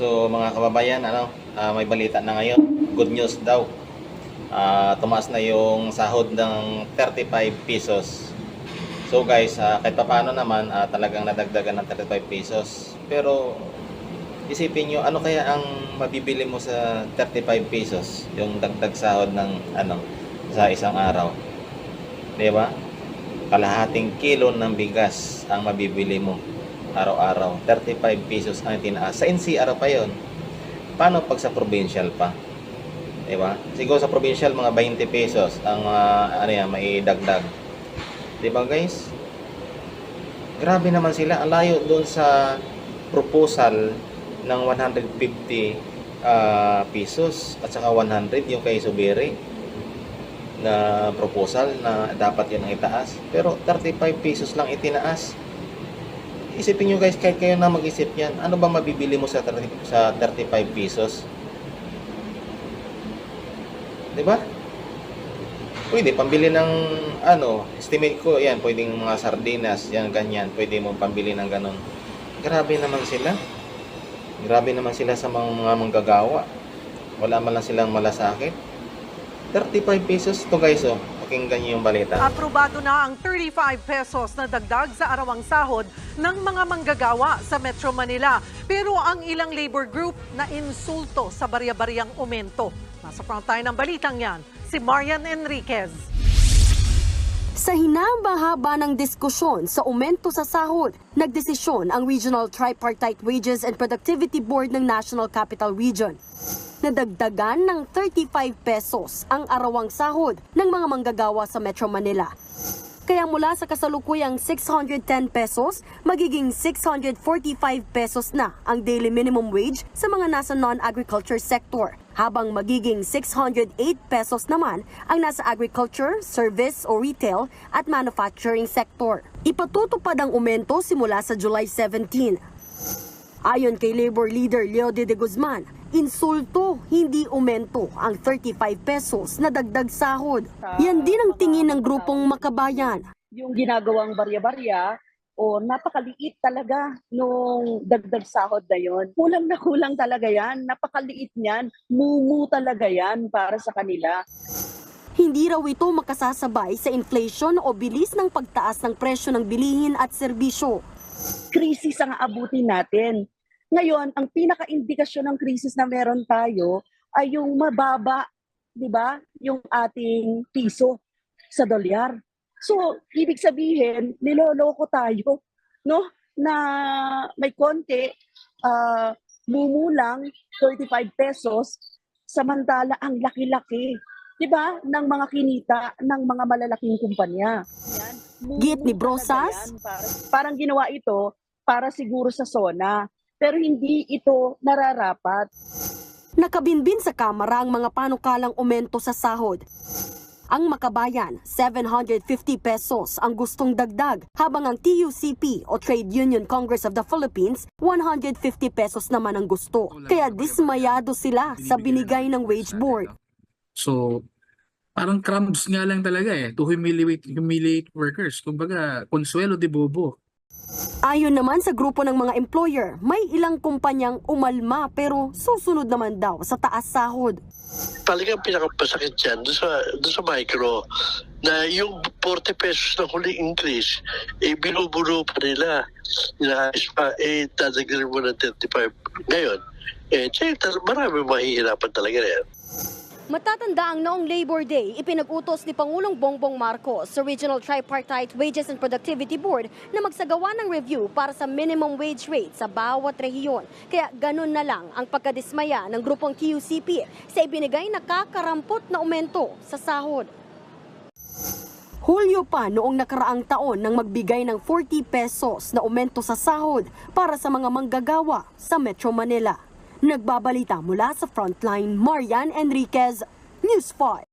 So mga kababayan, ano, ah, may balita na ngayon. Good news daw. Ah, tumaas na yung sahod ng 35 pesos. So guys, ah, kahit pa paano naman, ah, talagang nadagdagan ng 35 pesos. Pero isipin nyo, ano kaya ang mabibili mo sa 35 pesos? Yung dagdag sahod ng ano, sa isang araw. 'Di ba? Kalahating kilo ng bigas ang mabibili mo araw-araw. 35 pesos ang tinaas. Sa NCR pa yon. Paano pag sa provincial pa? 'Di ba? Siguro sa provincial mga 20 pesos ang ah, ano yan, may dagdag. 'Di ba guys? Grabe naman sila. Ang layo doon sa proposal ng 150 ah, pesos at saka 100 yung kay Subiri na proposal na dapat yun ang itaas. Pero 35 pesos lang itinaas. Isipin nyo guys, kahit kayo na mag-isip yan, ano ba mabibili mo sa, 30, sa 35 pesos? Di ba? Pwede, pambili ng, ano, estimate ko, yan, pwedeng mga sardinas, yan, ganyan, pwede mo pambili ng ganon. Grabe naman sila. Grabe naman sila sa mga, mga manggagawa. Wala man lang silang malasakit. 35 pesos to guys, oh. Pakinggan niyo yung balita. Aprobado na ang 35 pesos na dagdag sa arawang sahod ng mga manggagawa sa Metro Manila. Pero ang ilang labor group na insulto sa barya-baryang umento. Nasa front tayo ng balitang yan, si Marian Enriquez. Sa hinabang-haba ng diskusyon sa aumento sa sahod, nagdesisyon ang Regional Tripartite Wages and Productivity Board ng National Capital Region. Nadagdagan ng 35 pesos ang arawang sahod ng mga manggagawa sa Metro Manila. Kaya mula sa kasalukuyang 610 pesos, magiging 645 pesos na ang daily minimum wage sa mga nasa non-agriculture sector, habang magiging 608 pesos naman ang nasa agriculture, service o retail at manufacturing sector. Ipatutupad ang umento simula sa July 17. Ayon kay Labor Leader Leo de, de Guzman, insulto, hindi umento ang 35 pesos na dagdag sahod. Yan din ang tingin ng grupong makabayan. yung ginagawang barya-barya o napakaliit talaga nung dagdag sahod na yon. Kulang na kulang talaga yan. Napakaliit niyan. Mumu talaga yan para sa kanila. Hindi raw ito makasasabay sa inflation o bilis ng pagtaas ng presyo ng bilihin at serbisyo. Krisis ang abutin natin. Ngayon, ang pinaka-indikasyon ng krisis na meron tayo ay yung mababa, di ba? Yung ating piso sa dolyar. So, ibig sabihin, niloloko tayo, no? Na may konti, ah, mumulang 35 pesos, samantala ang laki-laki, di ba, ng mga kinita ng mga malalaking kumpanya. Git ni Brosas? Parang, parang ginawa ito para siguro sa SONA, pero hindi ito nararapat. Nakabinbin sa kamara ang mga panukalang umento sa sahod. Ang makabayan, 750 pesos ang gustong dagdag, habang ang TUCP o Trade Union Congress of the Philippines, 150 pesos naman ang gusto. Kaya dismayado sila sa binigay ng wage board. So, parang crumbs nga lang talaga eh, to humiliate, humiliate workers. Kumbaga, consuelo de bobo. Ayon naman sa grupo ng mga employer, may ilang kumpanyang umalma pero susunod naman daw sa taas sahod. talagang pinakapasakit dyan doon sa, doon sa micro na yung 40 pesos na huling increase, eh binubuno pa nila. Inaayos pa, eh dadagdagan mo ng 35 ngayon. Eh, marami mahihirapan talaga yan. Matatanda ang noong Labor Day, ipinag-utos ni Pangulong Bongbong Marcos sa Regional Tripartite Wages and Productivity Board na magsagawa ng review para sa minimum wage rate sa bawat rehiyon. Kaya ganun na lang ang pagkadismaya ng grupong TUCP sa ibinigay na kakarampot na aumento sa sahod. Hulyo pa noong nakaraang taon nang magbigay ng 40 pesos na aumento sa sahod para sa mga manggagawa sa Metro Manila. Nagbabalita mula sa Frontline, Marian Enriquez, News 5.